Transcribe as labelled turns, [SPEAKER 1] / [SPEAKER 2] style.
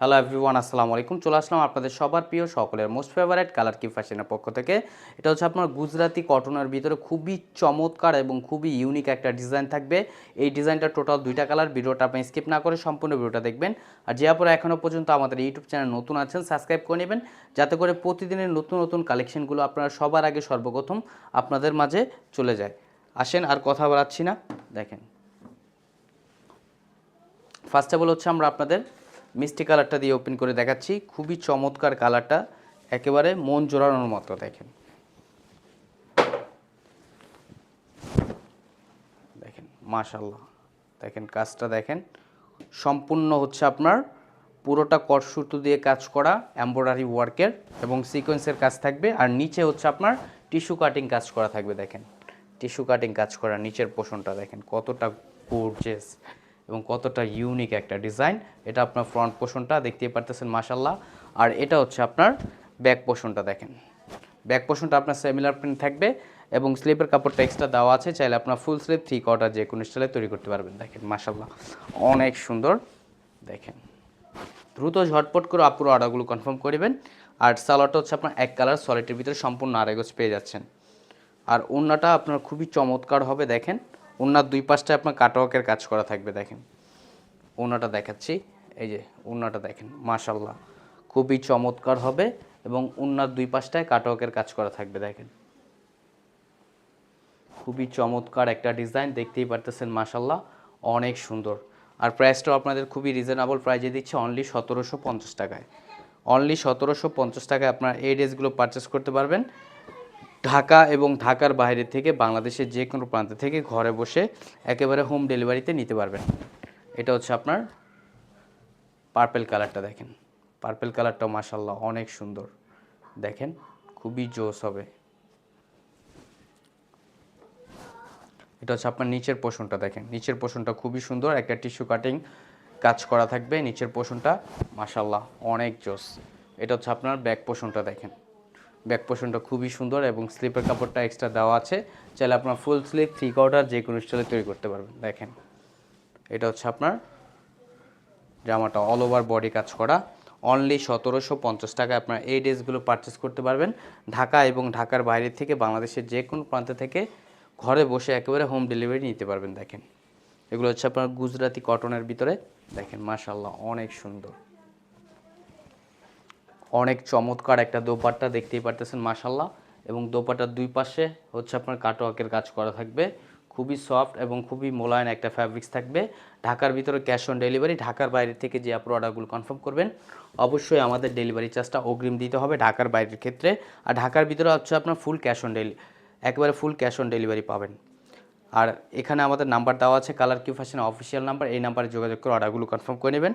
[SPEAKER 1] Hello everyone আসসালামু আলাইকুম। চলে আসলাম আপনাদের সবার প্রিয়, সকলের মোস্ট ফেভারিট কালার কি ফ্যাশনের পক্ষ থেকে। এটা হচ্ছে আপনার গুজরাতি কটনের ভিতরে খুবই চমৎকার এবং খুবই ইউনিক একটা ডিজাইন থাকবে। এই ডিজাইনটা টোটাল দুইটা কালার ভিডিওটা আপনি স্কিপ না করে সম্পূর্ণ ভিডিওটা দেখবেন। আর যে আপনারা এখনও পর্যন্ত আমাদের ইউটিউব চ্যানেল নতুন আছেন সাবস্ক্রাইব করে নেবেন। যাতে করে প্রতিদিনের নতুন নতুন কালেকশনগুলো আপনারা সবার আগে, সর্বপ্রথম আপনাদের মাঝে চলে যায়। আসেন, আর কথা বাড়াচ্ছি না। দেখেন। ফার্স্ট অফ অল হচ্ছে আমরা আপনাদের মিষ্টি কালারটা দিয়ে ওপেন করে দেখাচ্ছি। খুবই চমৎকার কালারটা, একেবারে মন জোড়ানোর মতো, দেখেন। দেখেন মাশাল্লাহ দেখেন, কাজটা দেখেন। সম্পূর্ণ হচ্ছে আপনার পুরোটা কটসুতো দিয়ে কাজ করা এমব্রয়ডারি ওয়ার্কের এবং সিকোয়েন্সের কাজ থাকবে। আর নিচে হচ্ছে আপনার টিস্যু কাটিং কাজ করা থাকবে, দেখেন। টিস্যু কাটিং কাজ করা, নিচের পোষণটা দেখেন, কতটা গোর্জেস এবং কতটা ইউনিক একটা ডিজাইন এটা আপনার ফ্রন্ট পোষণটা দেখতেই পারতেছেন মাসাল্লাহ আর এটা হচ্ছে আপনার ব্যাক পোষণটা দেখেন। ব্যাক পোষণটা আপনার সেমিলার প্রিন্ট থাকবে এবং স্লিপের কাপড়টা এক্সট্রা দেওয়া আছে, চাইলে আপনার ফুল স্লিপ থ্রি কোয়ার্টার যে কোনো স্টাইলে তৈরি করতে পারবেন। দেখেন মাসাল্লাহ অনেক সুন্দর। দেখেন, দ্রুত ঝটপট করে আপুরো অর্ডারগুলো কনফার্ম করবেন আর সালোয়ারটা হচ্ছে আপনার এক কালার সলিডের ভিতরে সম্পূর্ণ আড়াইগজ পেয়ে যাচ্ছেন। আর ওড়নাটা আপনার খুবই চমৎকার হবে, দেখেন। ওড়নার দুই পাশটায় আপনার কাটওয়ার্কের কাজ করা থাকবে, দেখেন। ওড়নাটা দেখাচ্ছি, এই যে ওড়নাটা দেখেন মাশাল্লাহ খুবই চমৎকার হবে এবং ওড়নার দুই পাশটায় কাটওয়ার্কের কাজ করা থাকবে, দেখেন। খুবই চমৎকার একটা ডিজাইন, দেখতেই পারতেছেন মাশাল্লাহ অনেক সুন্দর। আর প্রাইসটাও আপনাদের খুবই রিজনেবল প্রাইজে দিচ্ছে, অনলি সতেরোশো পঞ্চাশ টাকায়। অনলি সতেরোশো পঞ্চাশ টাকায় আপনার এই ড্রেসগুলো পারচেস করতে পারবেন। ঢাকা এবং ঢাকার বাইরে থেকে বাংলাদেশের যে কোনো প্রান্ত থেকে ঘরে বসে একেবারে হোম ডেলিভারিতে নিতে পারবেন। এটা হচ্ছে আপনার পার্পেল কালারটা দেখেন। পার্পেল কালারটাও মাসাল্লাহ অনেক সুন্দর। দেখেন, খুবই জোস হবে। এটা হচ্ছে আপনার নিচের পোষণটা দেখেন। নিচের পোষণটা খুবই সুন্দর। একটা টিস্যু কাটিং কাজ করা থাকবে। নিচের পোষণটা মাসাল্লাহ অনেক জোস। এটা হচ্ছে আপনার ব্যাক পোষণটা দেখেন। ব্যাক পোষণটা খুবই সুন্দর এবং স্লিপের কাপড়টা এক্সট্রা দেওয়া আছে। চাইলে আপনার ফুল স্লিপ থ্রি কোয়ার্টার যে কোনো স্টাইলে তৈরি করতে পারবেন। দেখেন, এটা হচ্ছে আপনার জামাটা অল ওভার বডি কাজ করা। অনলি সতেরোশো পঞ্চাশ টাকায় আপনার এই ড্রেসগুলো পারচেস করতে পারবেন। ঢাকা এবং ঢাকার বাইরে থেকে বাংলাদেশের যে কোনো প্রান্ত থেকে ঘরে বসে একেবারে হোম ডেলিভারি নিতে পারবেন। দেখেন, এগুলো হচ্ছে আপনার গুজরাতি কটনের ভিতরে। দেখেন মাশাল্লাহ অনেক সুন্দর। অনেক চমৎকার একটা দোপাট্টা দেখতেই পারতেছেন মাশাল্লাহ এবং দোপাট্টার দুই পাশে হচ্ছে আপনার কাটওয়ার্কের কাজ করা থাকবে। খুবই সফট এবং খুবই মোলায়েম একটা ফ্যাব্রিক্স থাকবে। ঢাকার ভিতরে ক্যাশ অন ডেলিভারি ঢাকার বাইরে থেকে যে অর্ডারগুলো কনফার্ম করবেন, অবশ্যই আমাদের ডেলিভারি চার্জটা অগ্রিম দিতে হবে ঢাকার বাইরের ক্ষেত্রে। আর ঢাকার ভিতরে হচ্ছে আপনার ফুল ক্যাশ অন ডেলি একেবারে ফুল ক্যাশ অন ডেলিভারি পাবেন। আর এখানে আমাদের নাম্বার দেওয়া আছে colour Q fashion official number এই নাম্বারে যোগাযোগ করে অর্ডারগুলো কনফার্ম করে নেবেন।